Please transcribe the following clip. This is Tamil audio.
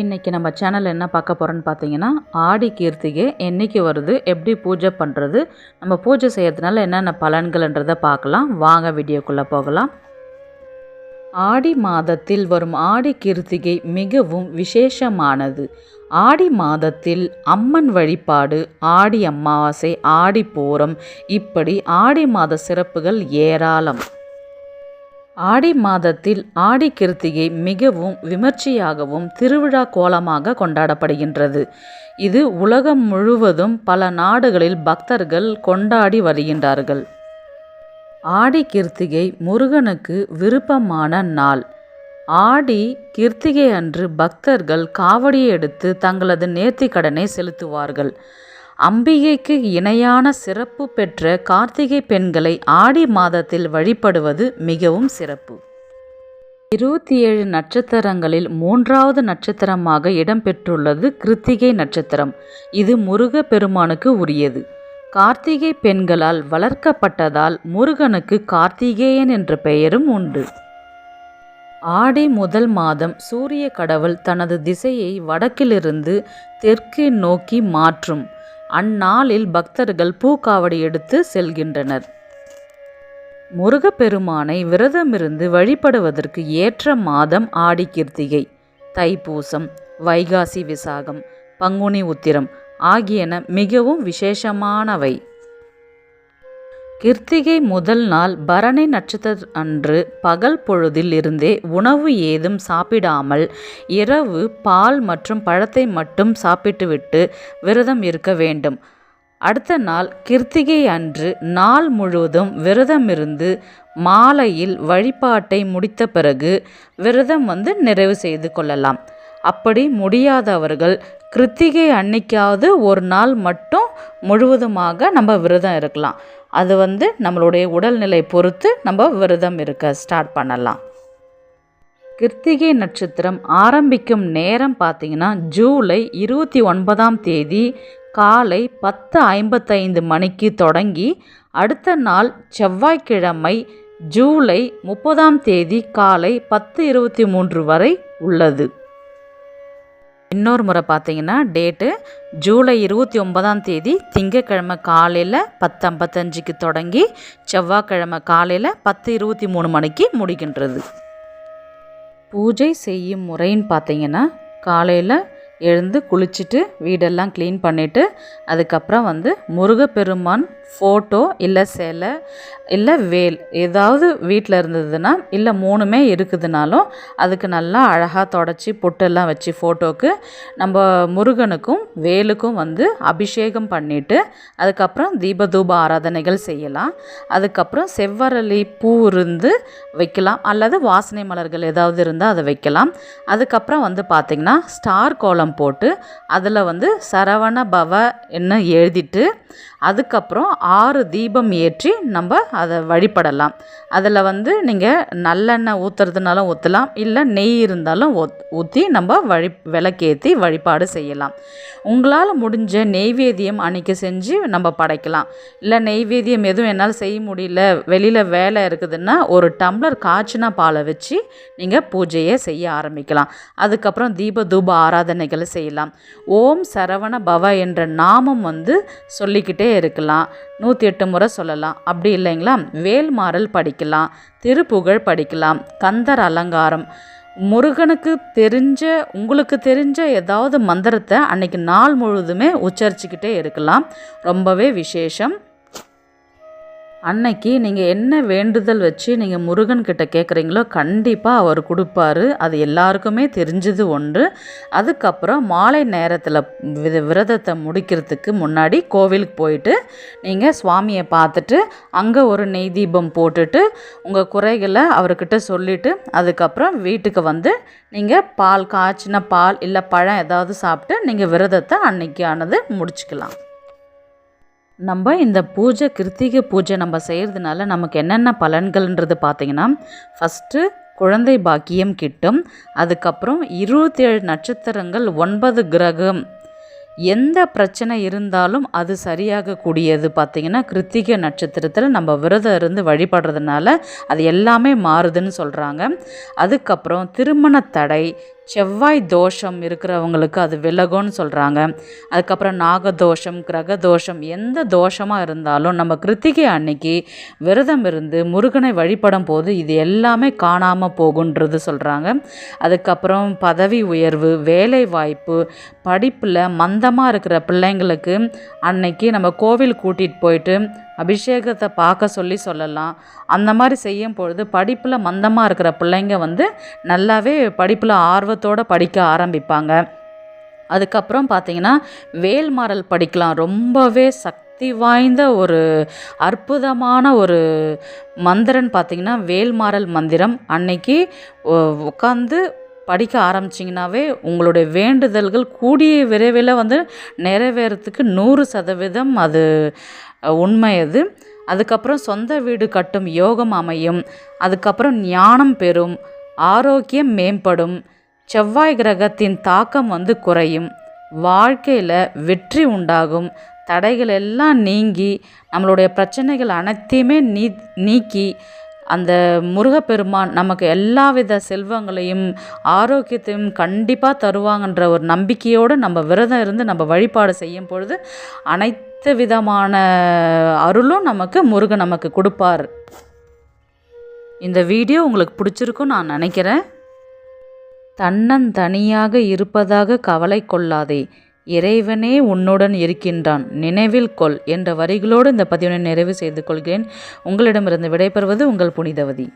இன்றைக்கி நம்ம சேனல் என்ன பார்க்க போகிறோன்னு பார்த்தீங்கன்னா ஆடி கீர்த்திகை என்றைக்கு வருது எப்படி பூஜை பண்ணுறது நம்ம பூஜை செய்கிறதுனால என்னென்ன பலன்கள்ன்றதை பார்க்கலாம். வாங்க வீடியோக்குள்ளே போகலாம். ஆடி மாதத்தில் வரும் ஆடி கீர்த்திகை மிகவும் விசேஷமானது. ஆடி மாதத்தில் அம்மன் வழிபாடு ஆடி அமாவாசை ஆடி பூரம் இப்படி ஆடி மாத சிறப்புகள் ஏராளம். ஆடி மாதத்தில் ஆடி கிருத்திகை மிகவும் விமர்சையாகவும் திருவிழா கோலமாக கொண்டாடப்படுகின்றது. இது உலகம் முழுவதும் பல நாடுகளில் பக்தர்கள் கொண்டாடி வருகின்றார்கள். ஆடி கிருத்திகை முருகனுக்கு விருப்பமான நாள். ஆடி கிருத்திகை அன்று பக்தர்கள் காவடியை எடுத்து தங்களது நேர்த்திக்கடனை செலுத்துவார்கள். அம்பிகைக்கு இணையான சிறப்பு பெற்ற கார்த்திகை பெண்களை ஆடி மாதத்தில் வழிபடுவது மிகவும் சிறப்பு. இருபத்தி ஏழு நட்சத்திரங்களில் மூன்றாவது நட்சத்திரமாக இடம்பெற்றுள்ளது கிருத்திகை நட்சத்திரம். இது முருக பெருமானுக்கு உரியது. கார்த்திகை பெண்களால் வளர்க்கப்பட்டதால் முருகனுக்கு கார்த்திகேயன் என்ற பெயரும் உண்டு. ஆடி முதல் மாதம் சூரிய கடவுள் தனது திசையை வடக்கிலிருந்து தெற்கு நோக்கி மாற்றும். அந்நாளில் பக்தர்கள் பூக்காவடி எடுத்து செல்கின்றனர். முருகப்பெருமானை விரதமிருந்து வழிபடுவதற்கு ஏற்ற மாதம் ஆடி கிருத்திகை தைப்பூசம் வைகாசி விசாகம் பங்குனி உத்திரம் ஆகியன மிகவும் விசேஷமானவை. கிருத்திகை முதல் நாள் பரணி நட்சத்திர அன்று பகல் பொழுதில் இருந்தே உணவு ஏதும் சாப்பிடாமல் இரவு பால் மற்றும் பழத்தை மட்டும் சாப்பிட்டுவிட்டு விரதம் இருக்க வேண்டும். அடுத்த நாள் கிருத்திகை அன்று நாள் முழுவதும் விரதமிருந்து மாலையில் வழிபாட்டை முடித்த பிறகு விரதம் வந்து நிறைவு செய்து கொள்ளலாம். அப்படி முடியாதவர்கள் கிருத்திகை அன்னைக்காவது ஒரு நாள் மட்டும் முழுவதுமாக நம்ம விரதம் இருக்கலாம். அது வந்து நம்மளுடைய உடல்நிலை பொறுத்து நம்ம விரதம் இருக்க ஸ்டார்ட் பண்ணலாம். கிருத்திகை நட்சத்திரம் ஆரம்பிக்கும் நேரம் பார்த்தீங்கன்னா ஜூலை இருபத்தி ஒன்பதாம் தேதி காலை பத்து ஐம்பத்தைந்து மணிக்கு தொடங்கி அடுத்த நாள் செவ்வாய்க்கிழமை ஜூலை முப்பதாம் தேதி காலை பத்து இருபத்தி மூன்று வரை உள்ளது. இன்னொரு முறை பார்த்தீங்கன்னா டேட்டு ஜூலை இருபத்தி ஒன்பதாம் தேதி திங்கக்கிழமை காலையில் பத்து ஐம்பத்தஞ்சுக்கு தொடங்கி செவ்வாய்க்கிழமை காலையில் பத்து இருபத்தி மூணு மணிக்கு முடிகின்றது. பூஜை செய்யும் முறைன்னு பார்த்தீங்கன்னா காலையில் எழுந்து குளிச்சுட்டு வீடெல்லாம் க்ளீன் பண்ணிவிட்டு அதுக்கப்புறம் வந்து முருகப்பெருமான் ஃபோட்டோ இல்லை சிலை இல்லை வேல் ஏதாவது வீட்டில் இருந்ததுன்னா இல்லை மூணுமே இருக்குதுனாலும் அதுக்கு நல்லா அழகாக தொடச்சி பொட்டெல்லாம் வச்சு ஃபோட்டோவுக்கு நம்ம முருகனுக்கும் வேலுக்கும் வந்து அபிஷேகம் பண்ணிவிட்டு அதுக்கப்புறம் தீபதூப ஆராதனைகள் செய்யலாம். அதுக்கப்புறம் செவ்வரளி பூ இருந்து வைக்கலாம். அல்லது வாசனை மலர்கள் ஏதாவது இருந்தால் அதை வைக்கலாம். அதுக்கப்புறம் வந்து பார்த்திங்கன்னா ஸ்டார் கோலம் போட்டு அதில் வந்து சரவண பவ என்ன எழுதிட்டு அதுக்கப்புறம் ஆறு தீபம் ஏற்றி நம்ம அதை வழிபடலாம். அதில் வந்து நீங்கள் நல்லெண்ணெய் ஊற்றுறதுனாலும் ஊற்றலாம் இல்லை நெய் இருந்தாலும் ஊற்றி நம்ம வழி விளக்கேற்றி வழிபாடு செய்யலாம். உங்களால் முடிஞ்ச நெய்வேத்தியம் அன்றைக்கி செஞ்சு நம்ம படைக்கலாம். இல்லை நெய்வேத்தியம் எதுவும் என்னால் செய்ய முடியல வெளியில் வேலை இருக்குதுன்னா ஒரு டம்ளர் காய்ச்சின பாலை வச்சு நீங்கள் பூஜையை செய்ய ஆரம்பிக்கலாம். அதுக்கப்புறம் தீப தூப ஆராதனைகள் செய்யலாம். ஓம் சரவண பவ என்ற நாமம் வந்து சொல்லிக்கிட்டே இருக்கலாம். நூற்றி எட்டு முறை சொல்லலாம். அப்படி இல்லைங்களா? வேல்மாறல் படிக்கலாம். திருப்புகழ் படிக்கலாம். கந்தர் அலங்காரம். முருகனுக்கு தெரிஞ்ச உங்களுக்கு தெரிஞ்ச ஏதாவது மந்திரத்தை அன்னைக்கு நாள் முழுவதுமே உச்சரிச்சுக்கிட்டே இருக்கலாம். ரொம்பவே விசேஷம். அன்னைக்கு நீங்கள் என்ன வேண்டுதல் வச்சு நீங்கள் முருகன் கிட்ட கேட்குறீங்களோ கண்டிப்பாக அவர் கொடுப்பாரு. அது எல்லாருக்குமே தெரிஞ்சது ஒன்று. அதுக்கப்புறம் மாலை நேரத்தில் விரதத்தை முடிக்கிறதுக்கு முன்னாடி கோவிலுக்கு போயிட்டு நீங்கள் சுவாமியை பார்த்துட்டு அங்கே ஒரு நெய் தீபம் போட்டுட்டு உங்கள் குறைகளை அவர்கிட்ட சொல்லிவிட்டு அதுக்கப்புறம் வீட்டுக்கு வந்து நீங்கள் பால் காய்ச்சின பால் இல்லை பழம் ஏதாவது சாப்பிட்டு நீங்கள் விரதத்தை அன்னைக்கானது முடிச்சுக்கலாம். நம்ம இந்த பூஜை கிருத்திகை பூஜை நம்ம செய்கிறதுனால நமக்கு என்னென்ன பலன்கள்ன்றது பார்த்திங்கன்னா ஃபஸ்ட்டு குழந்தை பாக்கியம் கிட்டும் அதுக்கப்புறம் இருபத்தேழு நட்சத்திரங்கள் ஒன்பது கிரகம். எந்த பிரச்சனை இருந்தாலும் அது சரியாகக்கூடியது பார்த்திங்கன்னா கிருத்திகை நட்சத்திரத்தில் நம்ம விரதம் இருந்து வழிபடுறதுனால அது எல்லாமே மாறுதுன்னு சொல்கிறாங்க அதுக்கப்புறம் திருமண தடை செவ்வாய் தோஷம் இருக்கிறவங்களுக்கு அது விலகும்னு சொல்கிறாங்க அதுக்கப்புறம் நாகதோஷம் கிரக தோஷம் எந்த தோஷமாக இருந்தாலும் நம்ம கிருத்திகை அன்னைக்கு விரதம் இருந்து முருகனை வழிபடும் போது இது எல்லாமே காணாமல் போகுன்றது சொல்கிறாங்க அதுக்கப்புறம் பதவி உயர்வு வேலை வாய்ப்பு படிப்பில் மந்தமாக இருக்கிற பிள்ளைங்களுக்கு அன்னைக்கு நம்ம கோவில் கூட்டிகிட்டு போயிட்டு அபிஷேகத்தை பார்க்க சொல்லி சொல்லலாம். அந்த மாதிரி செய்யும் பொழுது படிப்பில் மந்தமாக இருக்கிற பிள்ளைங்க வந்து நல்லாவே படிப்பில் ஆர்வத்தோடு படிக்க ஆரம்பிப்பாங்க. அதுக்கப்புறம் பார்த்தீங்கன்னா வேல்மாறல் படிக்கலாம். ரொம்பவே சக்தி வாய்ந்த ஒரு அற்புதமான ஒரு மந்திரன் பார்த்திங்கன்னா வேல்மாறல் மந்திரம். அன்னைக்கு உட்காந்து படிக்க ஆரம்பிச்சிங்கனாவே உங்களுடைய வேண்டுதல்கள் கூடிய விரைவில் வந்து நிறைவேறத்துக்கு நூறு சதவீதம் அது உண்மை அது அதுக்கப்புறம் சொந்த வீடு கட்டும் யோகம் அமையும். அதுக்கப்புறம் ஞானம் பெறும். ஆரோக்கியம் மேம்படும். செவ்வாய் கிரகத்தின் தாக்கம் வந்து குறையும். வாழ்க்கையில் வெற்றி உண்டாகும். தடைகள் எல்லாம் நீங்கி நம்மளுடைய பிரச்சனைகள் அனைத்தையுமே நீ நீக்கி அந்த முருகப்பெருமான் நமக்கு எல்லா வித செல்வங்களையும் ஆரோக்கியத்தையும் கண்டிப்பாக தருவாங்கன்ற ஒரு நம்பிக்கையோடு நம்ம விரதம் இருந்து நம்ம வழிபாடு செய்யும் பொழுது அனைத்து விதமான அருளும் நமக்கு முருகன் நமக்கு கொடுப்பார். இந்த வீடியோ உங்களுக்கு பிடிச்சிருக்கும் நான் நினைக்கிறேன். தன்னந்தனியாக இருப்பதாக கவலை கொள்ளாதே. இறைவனே உன்னுடன் இருக்கின்றான். நினைவில் கொள் என்ற வரிகளோடு இந்த பதிவினை நிறைவு செய்து கொள்கிறேன். உங்களிடமிருந்து விடைபெறுவது உங்கள் புனிதவதி.